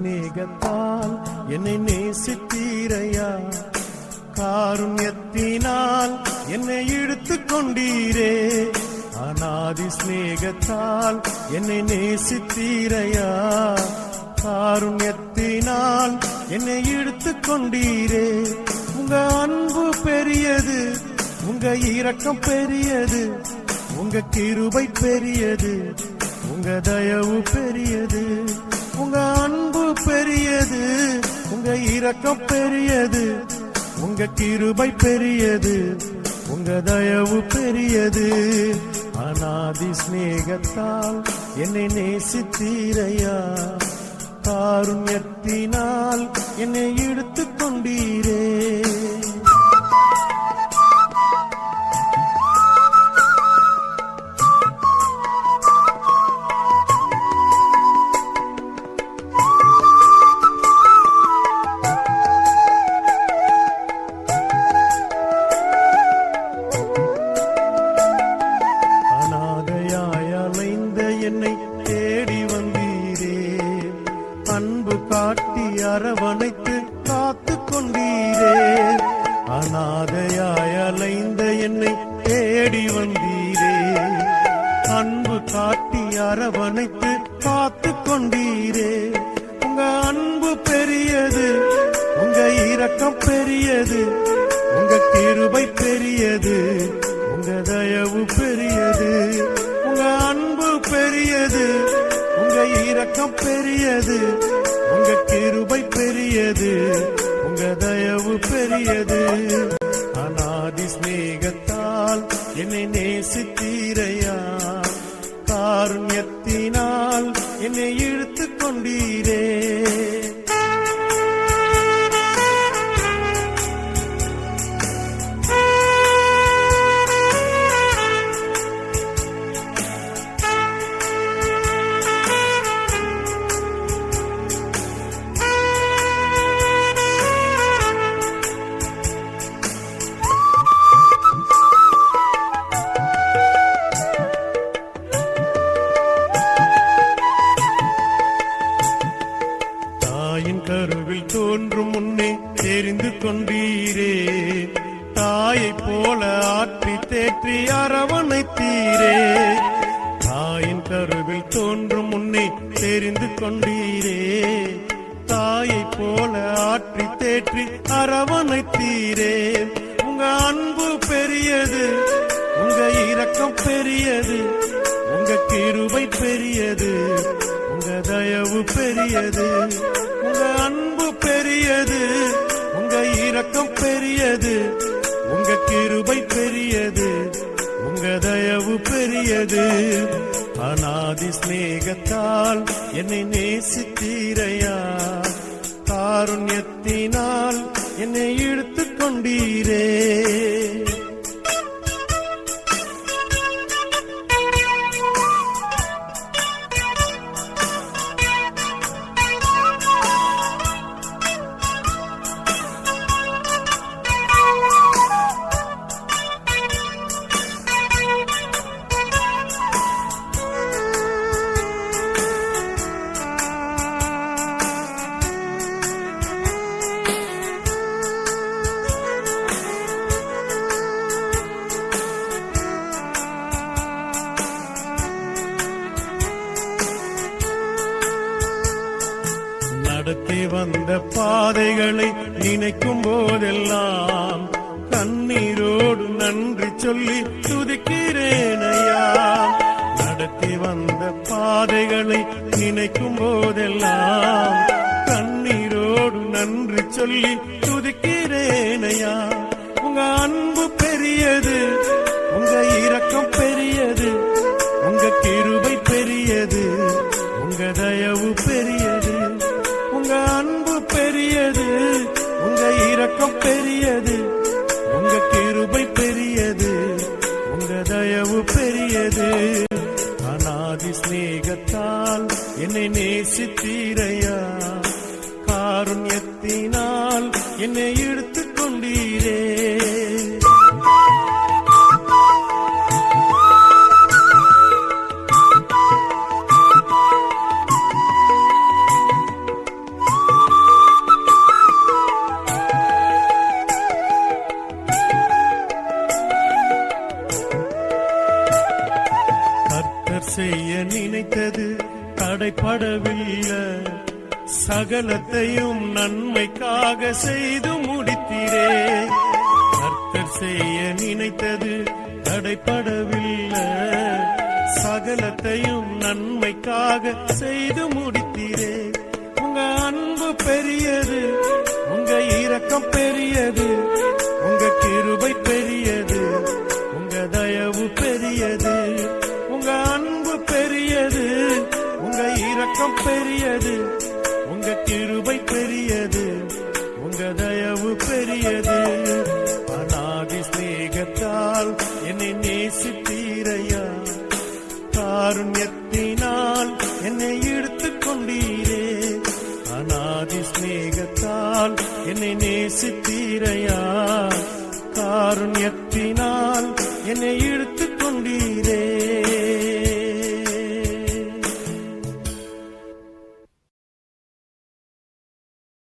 சிநேகத்தால் என்னை நேசித்தீரையா? காருண்யத்தினால் என்னை இழுத்து கொண்டீரே. அநாதி சிநேகத்தால் என்னை நேசித்தீரையா? காருண்யத்தினால் என்னை இழுத்து கொண்டீரே. உங்க அன்பு பெரியது உங்க இரக்கம் பெரியது உங்க கிருபை பெரியது உங்க தயவு பெரியது. உங்க அன்பு பெரியது உங்க இரக்கம் பெரியது உங்க கிருபை பெரியது உங்க தயவு பெரியது. அநாதி சிநேகத்தால் என்னை நேசித்தீரையா? காருண்யத்தினால் என்னை இழுத்து கொண்டீரே கட்டி அரவணைத்து காத்து கொண்டீரே. அனாதையாய் அலைந்த என்னை தேடி வந்தீரே. அன்பு காட்டி அரவணைத்து காத்து கொண்டீரே. உங்க அன்பு பெரியது உங்க இரக்கம் பெரியது உங்க கிருபை பெரியது உங்க தயவு பெரியது. உங்க அன்பு பெரியது இரக்கம் பெரியது உங்க கிருபை பெரியது உங்க தயவு பெரியது. அநாதி ஸ்நேகத்தால் என்னை நேசித்தீரையா? காருண்யத்தினால் என்னை இழுத்து கொண்டீரே. கொண்டீரே தாயைப் போல ஆற்றி தேற்றி அரவணைத்தீரே தாயின் கருவில் தோன்றும் முன்னே தெரிந்து கொண்டீரே. தாயைப் போல ஆற்றி தேற்றி அரவணைத்தீரே உங்க அன்பு பெரியது உங்க இரக்கம் பெரியது உங்க கிருபை பெரியது உங்க தயவு பெரியது உங்க அன்பு பெரியது. உங்க இரக்கம் பெரியது உங்க கிருபை பெரியது உங்க தயவு பெரியது. அநாதி ஸ்நேகத்தால் என்னை நேசித்தீரையா காருண்யத்தினால் என்னை இழுத்து கொண்டீரே வந்த பாதைகளை நினைக்கும் போதெல்லாம் கண்ணீரோடு நன்றி சொல்லி துதிக்கிறேனையா நடத்தி வந்த பாதைகளை நினைக்கும் போதெல்லாம் கண்ணீரோடு நன்றி சொல்லி துதிக்கிறேனையா உங்க அன்பு பெரியது உங்க இரக்கம் பெரியது உங்க கிருபை பெரியது உங்க தயவு பெரியது. உங்க அன்பு பெரியது உங்க இரக்கம் பெரியது உங்க கிருபை பெரியது உங்க தயவு பெரியது. அநாதி சிநேகத்தால் என்னை நேசித்தீரையா? காருண்யத்தினால் என்னை இழுத்து கொண்டீரே நினைத்தது தடைப்படவில்லை. சகலத்தையும் நன்மைக்காக செய்து முடித்தீரே. கர்த்தர் செய்ய நினைத்தது தடைப்படவில்லை. சகலத்தையும் நன்மைக்காக செய்து முடித்தீரே. உங்க அன்பு பெரிய இரக்கம் பெரியது. உங்க கிருபை பெரியது. உங்க தயவு பெரியது. அநாதி ஸ்நேகத்தால் என்னை நேசித்தீரையா? காருண்யத்தினால் என்னை எடுத்து கொண்டீரே அநாதி ஸ்நேகத்தால் என்னை நேசித்தீரையா? காருண்யத்தினால் என்னை இழுத்து கொண்டீரே